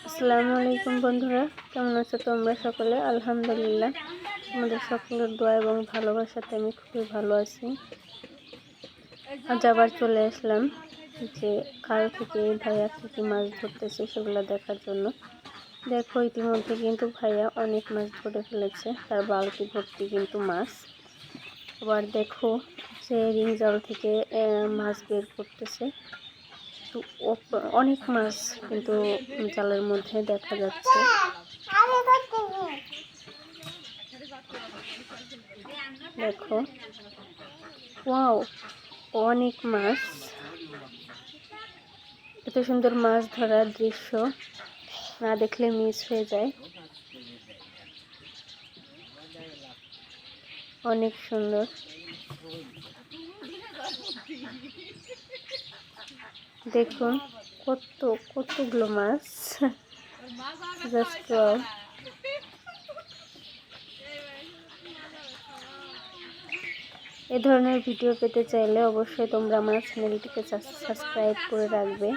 আসসালামু আলাইকুম বন্ধুরা, কেমন আছো তোমরা সকলে? আলহামদুলিল্লাহ আমাদের সকলের দোয়া এবং ভালোবাসাতে আমি খুবই ভালো আছি। আজ আবার চলে আসলাম যে কাল থেকে ভাইয়া থেকে মাছ ধরতেছে সেগুলো দেখার জন্য। দেখো, ইতিমধ্যে কিন্তু ভাইয়া অনেক মাছ ধরে ফেলেছে, তার বালতি ভর্তি কিন্তু মাছ। আবার দেখো সে রিং জাল থেকে মাছ বের করতেছে। ও- অনেক মাছ কিন্তু জালের মধ্যে দেখা যাচ্ছে। দেখো। ওয়াও, অনেক মাছ। এত সুন্দর মাছ ধরার দৃশ্য। না দেখলে মিস হয়ে যায়। অনেক সুন্দর। দেখুন, কত, কতগুলো মাছ। জাস্ট এ ধরনের ভিডিও পেতে চাইলে অবশ্যই তোমরা আমার চ্যানেলটিকে সাবস্ক্রাইব করে রাখবে।